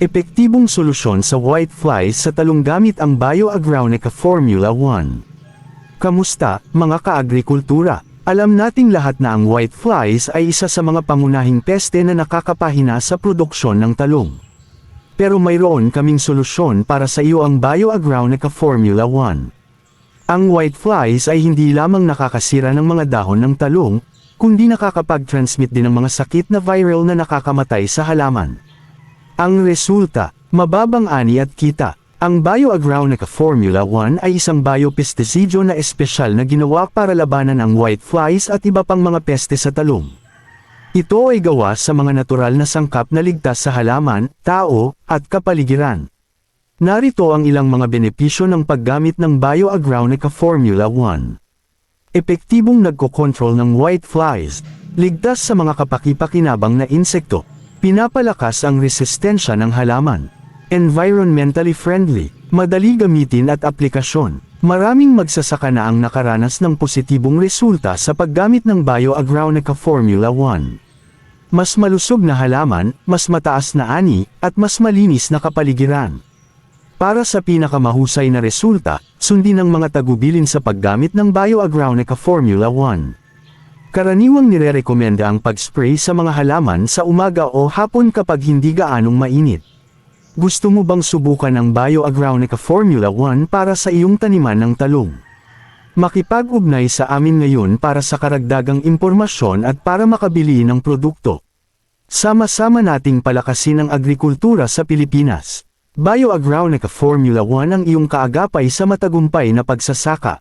Epektibong solusyon sa whiteflies sa talong gamit ang BioAgronica Formula 1. Kamusta, mga kaagrikultura? Alam nating lahat na ang whiteflies ay isa sa mga pangunahing peste na nakakapahina sa produksyon ng talong. Pero mayroon kaming solusyon para sa iyo ang BioAgronica Formula 1. Ang whiteflies ay hindi lamang nakakasira ng mga dahon ng talong, kundi nakakapag-transmit din ng mga sakit na viral na nakakamatay sa halaman. Ang resulta, mababang ani at kita. Ang BioAgronica Formula 1 ay isang biopestisidyo na espesyal na ginawa para labanan ang whiteflies at iba pang mga peste sa talong. Ito ay gawa sa mga natural na sangkap na ligtas sa halaman, tao, at kapaligiran. Narito ang ilang mga benepisyo ng paggamit ng BioAgronica Formula 1. Epektibong nagkokontrol ng whiteflies, ligtas sa mga kapaki-pakinabang na insekto, pinapalakas ang resistensya ng halaman. Environmentally friendly, madali gamitin at aplikasyon. Maraming magsasaka na ang nakaranas ng positibong resulta sa paggamit ng BioAgronica Formula 1. Mas malusog na halaman, mas mataas na ani, at mas malinis na kapaligiran. Para sa pinakamahusay na resulta, sundin ang mga tagubilin sa paggamit ng BioAgronica Formula 1. Karaniwang nirerekomenda ang pag-spray sa mga halaman sa umaga o hapon kapag hindi gaanong mainit. Gusto mo bang subukan ang BioAgronica Formula 1 para sa iyong taniman ng talong? Makipag-ugnay sa amin ngayon para sa karagdagang impormasyon at para makabili ng produkto. Sama-sama nating palakasin ang agrikultura sa Pilipinas. BioAgronica Formula 1 ang iyong kaagapay sa matagumpay na pagsasaka.